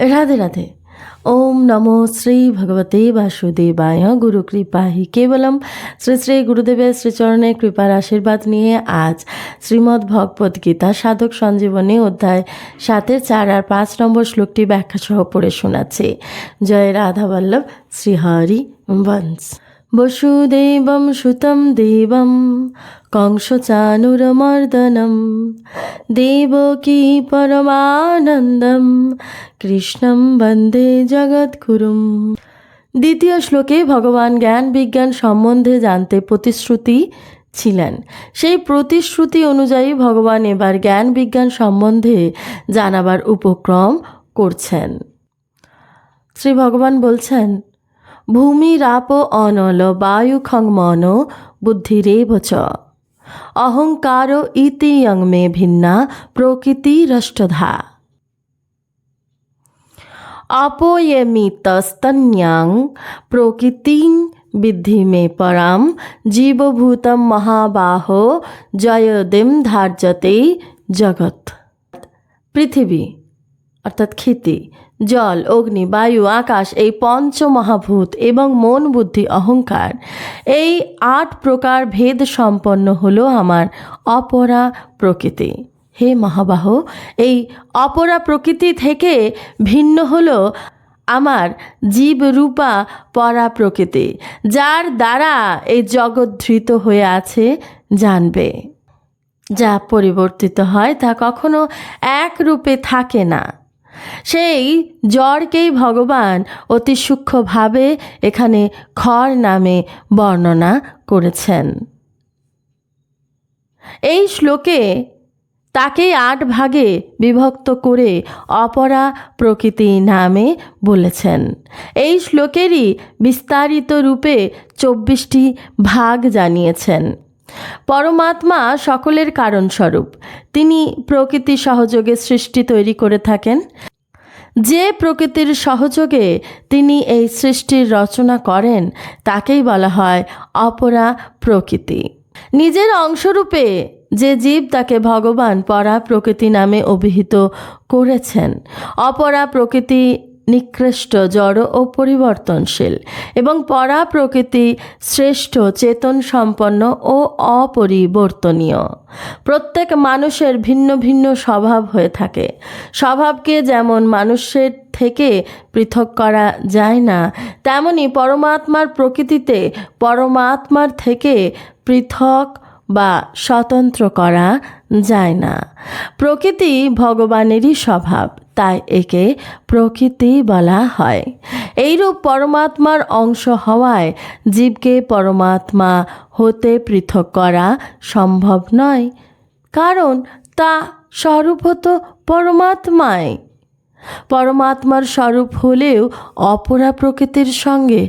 রাধে রাধে। ওম নমো শ্রী ভগবতে বাসুদেবায়। গুরু কৃপাহি কেবলম। শ্রী শ্রী গুরুদেবের শ্রীচরণে কৃপার আশীর্বাদ নিয়ে আজ শ্রীমদ্ ভগবদ গীতা সাধক সঞ্জীবনী অধ্যায় সাতের চার আর পাঁচ নম্বর শ্লোকটি ব্যাখ্যা সহ পড়ে শোনাচ্ছে। জয় রাধাবল্লভ, শ্রীহরি বংশ বসুদেবম সুতম দেবম কংসচানুরমর্দনম দেবকী পরমানন্দম কৃষ্ণম বন্দে জগৎগুরুম দ্বিতীয় শ্লোকে ভগবান জ্ঞান বিজ্ঞান সম্বন্ধে জানতে প্রতিশ্রুতি ছিলেন। সেই প্রতিশ্রুতি অনুযায়ী ভগবান এবার জ্ঞান বিজ্ঞান সম্বন্ধে জানাবার উপক্রম করছেন। শ্রী ভগবান বলছেন ভূমিরাপ অনল, বায়ু খং মন বুদ্ধিরেব চ অহংকার ইতি ইয়ং মে ভিন্না প্রকৃতিরষ্টধা অপয়মিতস্তন্যাং প্রকৃতিং বিদ্ধি মে পরাম, জীবভূতম মহাবাহ জয়দিম ধার্যতে জগৎ। পৃথিবী, অর্থাৎ ক্ষিতি জল, অগ্নি, বায়ু, আকাশ, এই পঞ্চ মহাভূত এবং মন বুদ্ধি, অহংকার, এই আট প্রকার ভেদ সম্পন্ন হলো আমার অপরা প্রকৃতি। হে মহাবাহ, এই অপরা প্রকৃতি থেকে ভিন্ন হলো আমার জীবরূপা পরা প্রকৃতি, যার দ্বারা এই জগৎ ধৃত হয়ে আছে, জানবে। যা পরিবর্তিত হয় তা কখনো এক রূপে থাকে না। সেই জ্বরকেই ভগবান অতি সূক্ষ্মভাবে এখানে খড় নামে বর্ণনা করেছেন। এই শ্লোকে তাকেই আট ভাগে বিভক্ত করে অপরা প্রকৃতি নামে বলেছেন। এই শ্লোকেরই বিস্তারিত রূপে চব্বিশটি ভাগ জানিয়েছেন। পরমাত্মা সকলের কারণস্বরূপ, তিনি প্রকৃতি সহযোগে সৃষ্টি তৈরি করে থাকেন। যে প্রকৃতির সহযোগে তিনি এই সৃষ্টির রচনা করেন, তাকেই বলা হয় অপরা প্রকৃতি। নিজের অংশরূপে যে জীব তাকে ভগবান পরা প্রকৃতি নামে অভিহিত করেছেন, অপরা প্রকৃতি নিকৃষ্ট, জড় ও পরিবর্তনশীল এবং পরা প্রকৃতি শ্রেষ্ঠ চেতন সম্পন্ন ও অপরিবর্তনীয়। প্রত্যেক মানুষের ভিন্ন ভিন্ন স্বভাব হয়ে থাকে। স্বভাবকে যেমন মানুষের থেকে পৃথক করা যায় না, তেমনি পরমাত্মার প্রকৃতিতে পরমাত্মার থেকে পৃথক বা স্বতন্ত্র করা যায় না। প্রকৃতি ভগবানেরই স্বভাব। তাই একে প্রকৃতি বলা হয়। এইরূপ পরমাত্মার অংশ হওয়ায় জীবকে পরমাত্মা হতে পৃথক করা সম্ভব নয়, কারণ তা স্বরূপত পরমাত্মায় পরমাত্মার স্বরূপ হলেও অপরা প্রকৃতির সঙ্গে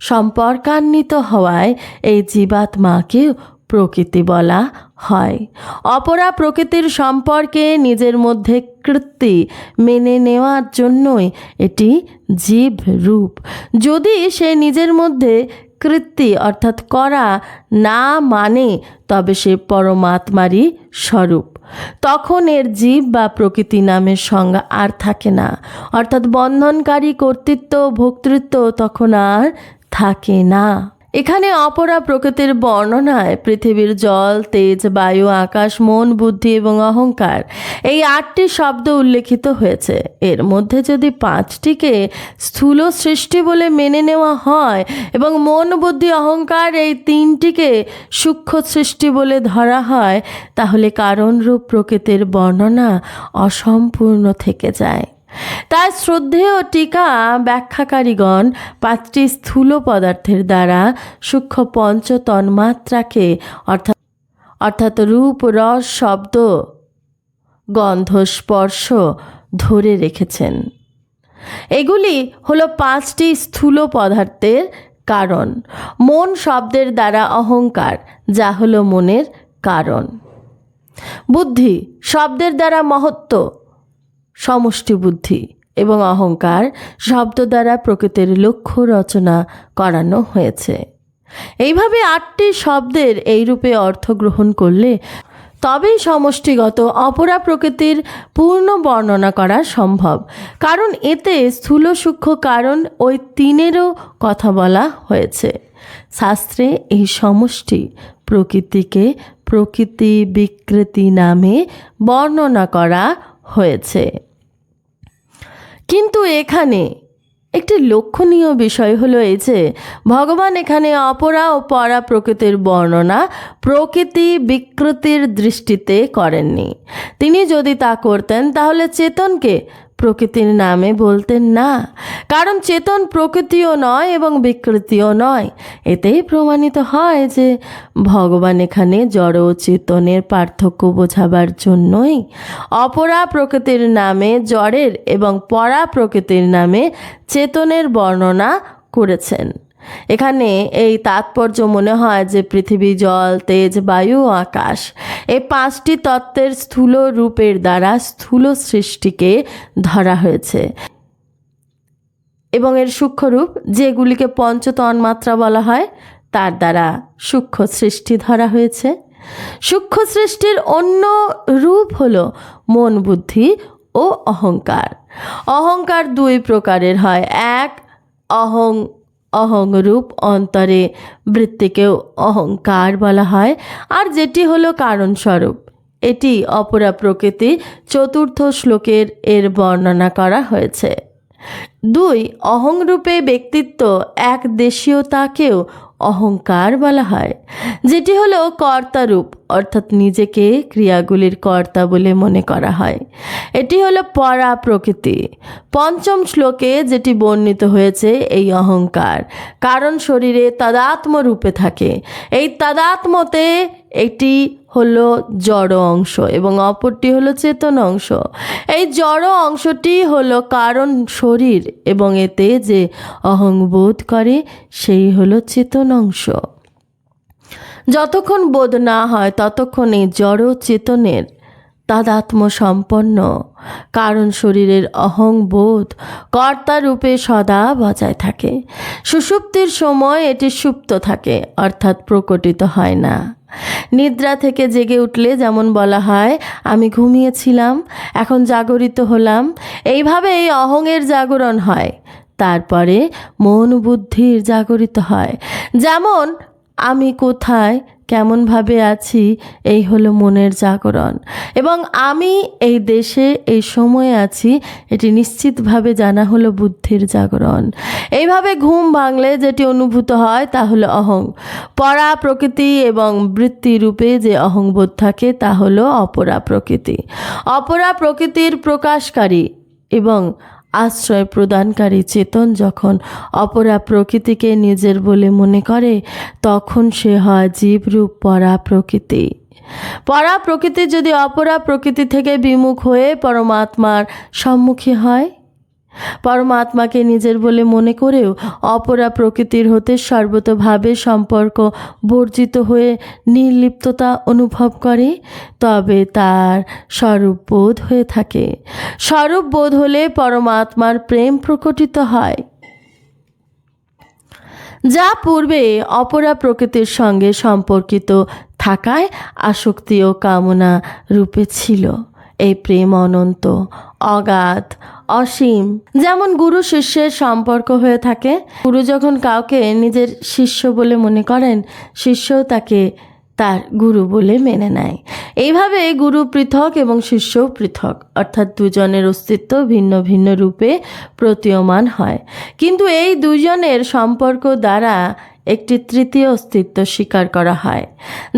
সম্পর্কান্বিত হওয়ায় এই জীবাত্মাকেও প্রকৃতি বলা হয়। অপরা প্রকৃতির সম্পর্কে নিজের মধ্যে কৃত্তি মেনে নেওয়ার জন্যই এটি জীব রূপ যদি সে নিজের মধ্যে কৃত্তি অর্থাৎ করা না মানে তবে সে পরমাত্মারই স্বরূপ। তখন এর জীব বা প্রকৃতি নামের সংজ্ঞা আর থাকে না। অর্থাৎ বন্ধনকারী কর্তৃত্ব ভোক্তৃত্ব তখন আর থাকে না। এখানে অপরা প্রকৃতির বর্ণনায় পৃথিবীর জল, তেজ, বায়ু, আকাশ, মন, বুদ্ধি এবং অহংকার এই আটটি শব্দ উল্লেখিত হয়েছে। এর মধ্যে যদি পাঁচটিকে স্থূল সৃষ্টি বলে মেনে নেওয়া হয় এবং মন, বুদ্ধি, অহংকার এই তিনটিকে সূক্ষ্ম সৃষ্টি বলে ধরা হয়, তাহলে কারণরূপ প্রকৃতির বর্ণনা অসম্পূর্ণ থেকে যায়। তার শ্রদ্ধেয় টিকা ব্যাখ্যাকারীগণ পাঁচটি স্থূল পদার্থের দ্বারা সূক্ষ্ম পঞ্চ তন্মাত্রাকে অর্থাৎ অর্থাৎ রূপ, রস, শব্দ, গন্ধ, স্পর্শ ধরে রেখেছেন। এগুলি হলো পাঁচটি স্থূল পদার্থের কারণ। মন শব্দের দ্বারা অহংকার, যা হলো মনের কারণ। বুদ্ধি শব্দের দ্বারা মহত্ব সমষ্টি বুদ্ধি এবং অহংকার শব্দ দ্বারা প্রকৃতির লক্ষ্য রচনা করানো হয়েছে। এইভাবে আটটি শব্দের এই রূপে অর্থ গ্রহণ করলে তবেই সমষ্টিগত অপরা প্রকৃতির পূর্ণ বর্ণনা করা সম্ভব। কারণ এতে স্থূল সূক্ষ্ম কারণ ওই তিনেরও কথা বলা হয়েছে। শাস্ত্রে এই সমষ্টি প্রকৃতিকে প্রকৃতি বিকৃতি নামে বর্ণনা করা হয়েছে। কিন্তু এখানে একটি লক্ষণীয় বিষয় হলো এই যে, ভগবান এখানে অপরা ও পরা প্রকৃতির বর্ণনা প্রকৃতি বিকৃতির দৃষ্টিতে করেননি। তিনি যদি তা করতেন, তাহলে চেতনকে প্রকৃতির নামে বলতেন না। কারণ চেতন প্রকৃতিও নয় এবং বিকৃতিও নয়। এতেই প্রমাণিত হয় যে ভগবান এখানে জড় ও চেতনের পার্থক্য বোঝাবার জন্যই অপরা প্রকৃতির নামে জড়ের এবং পরা প্রকৃতির নামে চেতনের বর্ণনা করেছেন। এখানে এই তাৎপর্য মনে হয় যে পৃথিবী, জল, তেজ, বায়ু আকাশ, এই পাঁচটি তত্ত্বের স্থূল রূপের দ্বারা স্থূল সৃষ্টিকে ধরা হয়েছে। এবং এর সূক্ষ্মরূপ যেগুলিকে পঞ্চতন্মাত্রা বলা হয়, তার দ্বারা সূক্ষ্ম সৃষ্টি ধরা হয়েছে। সূক্ষ্ম সৃষ্টির অন্য রূপ হল মন বুদ্ধি ও অহংকার। অহংকার দুই প্রকারের হয়, এক অহং অহংরূপ অন্তরে বৃত্তিকেও অহংকার বলা হয়। আর যেটি হলো কারণস্বরূপ, এটি অপরা প্রকৃতি চতুর্থ শ্লোকের এর বর্ণনা করা হয়েছে। দুই অহংরূপে ব্যক্তিত্ব এক দেশীয়তাকেও অহংকার বলা হয়, যেটি হলো কর্তারূপ, অর্থাৎ নিজেকে ক্রিয়াগুলির কর্তা বলে মনে করা হয়। এটি হলো পরা প্রকৃতি পঞ্চম শ্লোকে যেটি বর্ণিত হয়েছে, এই অহংকার, কারণ শরীরে তাদাত্ম রূপে থাকে। এই তাদাত্মতে একটি হলো জড় অংশ এবং অপরটি হলো চেতন অংশ। এই জড় অংশটি হলো কারণ শরীর এবং এতে যে অহংবোধ করে, সেই হলো চেতন অংশ। যতক্ষণ বোধ না হয়, ততক্ষণ এই জড় চেতনের তাদাত্ম সম্পন্ন কারণ শরীরের অহংবোধ কর্তারূপে সদা বজায় থাকে। সুষুপ্তির সময় এটি সুপ্ত থাকে, অর্থাৎ প্রকটিত হয় না। নিদ্রা থেকে জেগে উঠলে যেমন বলা হয়, আমি ঘুমিয়েছিলাম, এখন জাগরিত হলাম। এইভাবে এই অহংয়ের জাগরণ হয়। তারপরে মন বুদ্ধির জাগরিত হয়। যেমন আমি কোথায়, কেমনভাবে আছি, এই হলো মনের জাগরণ। এবং আমি এই দেশে, এই সময়ে আছি, এটি নিশ্চিতভাবে জানা হলো বুদ্ধির জাগরণ। এইভাবে ঘুম ভাঙলে যেটি অনুভূত হয় তা হলো অহং। পরা প্রকৃতি এবং বৃত্তি রূপে যে অহংবোধ থাকে তা হলো অপরা প্রকৃতি। অপরা প্রকৃতির প্রকাশকারী এবং আশ্রয় প্রদানকারী চেতন যখন অপরা প্রকৃতিকে নিজের বলে মনে করে, তখন সে হয় জীবরূপ পরা প্রকৃতি পরা প্রকৃতি যদি অপরা প্রকৃতি থেকে বিমুখ হয়ে পরমাত্মার সম্মুখী হয় পরমাত্মাকে নিজের বলে মনে করেও অপরা প্রকৃতির হতে সর্বতভাবে সম্পর্ক বর্জিত হয়ে নির্লিপ্ততা অনুভব করে, তবে তার স্বরূপ বোধ হয়ে থাকে। স্বরূপ বোধ হলে পরমাত্মার প্রেম প্রকটিত হয়। যা পূর্বে অপরা প্রকৃতির সঙ্গে সম্পর্কিত থাকায় আসক্তি ও কামনা রূপে ছিল। এই প্রেম অনন্ত, অগাধ, অসীম। যেমন গুরু শিষ্যের সম্পর্ক হয়ে থাকে, গুরু যখন কাউকে নিজের শিষ্য বলে মনে করেন, শিষ্যও তাকে তার গুরু বলে মেনে নেয়। এইভাবে গুরু পৃথক এবং শিষ্যও পৃথক, অর্থাৎ দুজনের অস্তিত্ব ভিন্ন ভিন্ন রূপে প্রতীয়মান হয়। কিন্তু এই দুজনের সম্পর্ক দ্বারা একটি তৃতীয় অস্তিত্ব স্বীকার করা হয়,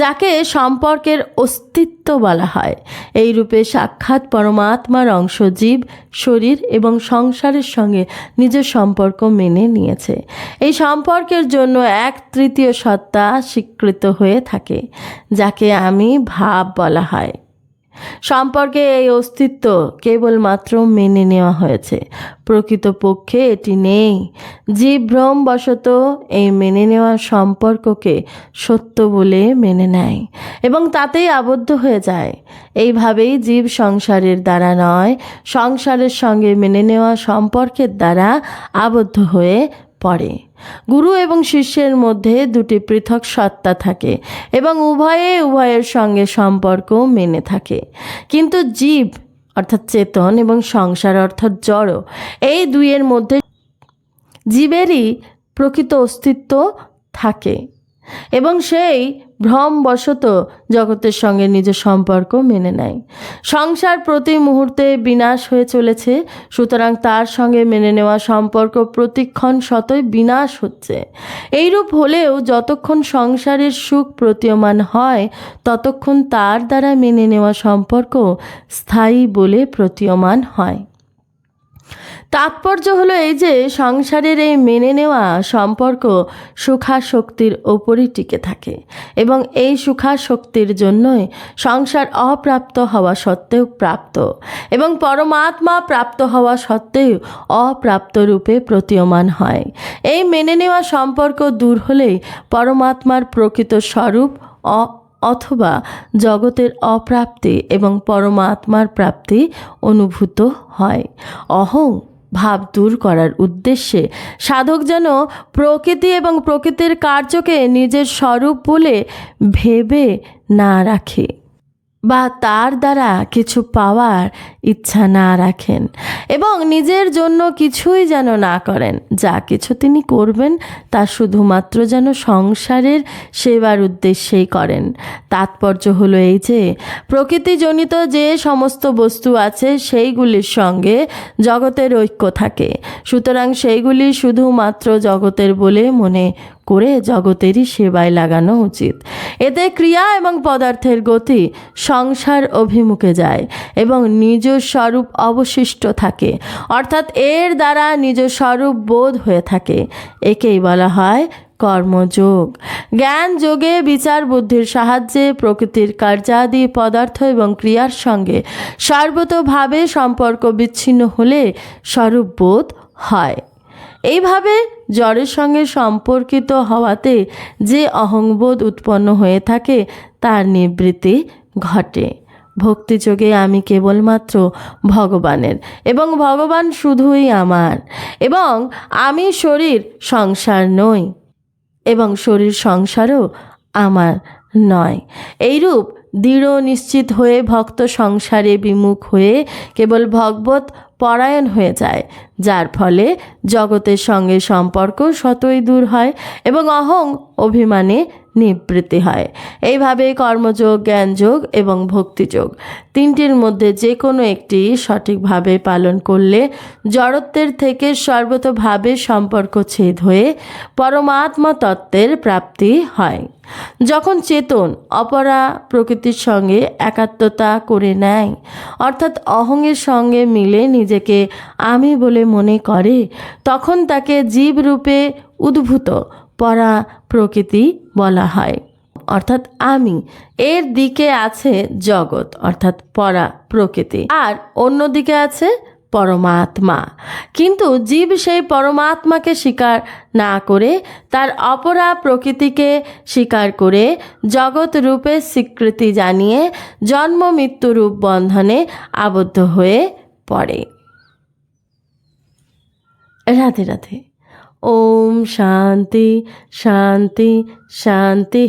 যাকে সম্পর্কের অস্তিত্ব বলা হয়। এই রূপে সাক্ষাৎ পরমাত্মার অংশ জীব, শরীর এবং সংসারের সঙ্গে নিজের সম্পর্ক মেনে নিয়েছে। এই সম্পর্কের জন্য এক তৃতীয় সত্তা স্বীকৃত হয়ে থাকে, যাকে আমি ভাব বলা হয়। সম্পর্কে এই অস্তিত্ব কেবলমাত্র মেনে নেওয়া হয়েছে। প্রকৃতপক্ষে এটি নেই। জীব ভ্রমবশত এই মেনে নেওয়া সম্পর্ককে সত্য বলে মেনে নেয় এবং তাতেই আবদ্ধ হয়ে যায়। এইভাবেই জীব সংসারের দ্বারা নয়, সংসারের সঙ্গে মেনে নেওয়া সম্পর্কের দ্বারা আবদ্ধ হয়ে পড়ে। গুরু এবং শিষ্যের মধ্যে দুটি পৃথক সত্তা থাকে এবং উভয়ে উভয়ের সঙ্গে সম্পর্ক মেনে থাকে। কিন্তু জীব, অর্থাৎ চেতন এবং সংসার, অর্থাৎ জড় এই দুইয়ের মধ্যে জীবেরই প্রকৃত অস্তিত্ব থাকে এবং সেই ভ্রমবশত জগতের সঙ্গে নিজের সম্পর্ক মেনে নেয়। সংসার প্রতি মুহূর্তে বিনাশ হয়ে চলেছে, সুতরাং তার সঙ্গে মেনে নেওয়া সম্পর্ক প্রতিক্ষণ শতই বিনাশ হচ্ছে। এইরূপ হলেও যতক্ষণ সংসারের সুখ প্রতীয়মান হয়, ততক্ষণ তার দ্বারা মেনে নেওয়া সম্পর্ক স্থায়ী বলে প্রতীয়মান হয়। তাৎপর্য হলো এই যে সংসারের এই মেনে নেওয়া সম্পর্ক সুখাশক্তির ওপরই টিকে থাকে এবং এই সুখাশক্তির জন্যই সংসার অপ্রাপ্ত হওয়া সত্ত্বেও প্রাপ্ত এবং পরমাত্মা প্রাপ্ত হওয়া সত্ত্বেও অপ্রাপ্ত রূপে প্রতীয়মান হয়। এই মেনে নেওয়া সম্পর্ক দূর হলেই পরমাত্মার প্রকৃত স্বরূপ অ, অথবা জগতের অপ্রাপ্তি এবং পরমাত্মার প্রাপ্তি অনুভূত হয়। অহং ভাব দূর করার উদ্দেশ্যে সাধক যেন প্রকৃতি এবং প্রকৃতির কার্যকে নিজের স্বরূপ বলে ভেবে না রাখে। বা তার দ্বারা কিছু পাওয়ার ইচ্ছা না রাখেন এবং নিজের জন্য কিছুই যেন না করেন। যা কিছু তিনি করবেন, তা শুধুমাত্র যেন সংসারের সেবার উদ্দেশ্যেই করেন। তাৎপর্য হলো এই যে, প্রকৃতিজনিত যে সমস্ত বস্তু আছে, সেইগুলির সঙ্গে জগতের ঐক্য থাকে। সুতরাং সেইগুলি শুধুমাত্র জগতের বলে মনে করে জগতেরই সেবায় লাগানো উচিত। এতে ক্রিয়া এবং পদার্থের গতি সংসার অভিমুখে যায় এবং নিজ স্বরূপ অবশিষ্ট থাকে। অর্থাৎ এর দ্বারা নিজ স্বরূপ বোধ হয়ে থাকে। একেই বলা হয় কর্মযোগ। জ্ঞান যোগে বিচার বুদ্ধির সাহায্যে প্রকৃতির কার্যাদি পদার্থ এবং ক্রিয়ার সঙ্গে সর্বতভাবে সম্পর্ক বিচ্ছিন্ন হলে স্বরূপ বোধ হয়। এইভাবে জ্বরের সঙ্গে সম্পর্কিত হওয়াতে যে অহংবোধ উৎপন্ন হয়ে থাকে, তার নিবৃত্তি ঘটে। ভক্তিযোগে আমি কেবলমাত্র ভগবানের এবং ভগবান শুধুই আমার এবং আমি শরীর সংসার নই এবং শরীর সংসারও আমার নয়। এইরূপ দৃঢ় নিশ্চিত হয়ে ভক্ত সংসারে বিমুখ হয়ে কেবল ভগবত পরায়ণ হয়ে যায়, যার ফলে জগতের সঙ্গে সম্পর্ক শতই দূর হয় এবং অহং অভিমানে নিবৃত্তি হয়। এইভাবে কর্মযোগ, জ্ঞানযোগ এবং ভক্তিযোগ তিনটির মধ্যে যে কোনো একটি সঠিকভাবে পালন করলে জড়ত্বের থেকে সর্বতভাবে সম্পর্ক ছেদ হয়ে পরমাত্মা তত্ত্বের প্রাপ্তি হয়। যখন চেতন অপরা প্রকৃতির সঙ্গে একাত্মতা করে নেয়, অর্থাৎ অহংয়ের সঙ্গে মিলে নিজেকে আমি বলে মনে করে, তখন তাকে জীব রূপে উদ্ভূত পরা প্রকৃতি বলা হয়। অর্থাৎ আমি, এর দিকে আছে জগৎ, অর্থাৎ পরা প্রকৃতি। আর অন্যদিকে আছে পরমাত্মা। কিন্তু জীব সেই পরমাত্মাকে স্বীকার না করে, তার অপরা প্রকৃতিকে স্বীকার করে জগৎ রূপে স্বীকৃতি জানিয়ে জন্ম, মৃত্যু, রূপ বন্ধনে আবদ্ধ হয়ে পড়ে। রাধে রাধে। ওম শান্তি শান্তি শান্তি।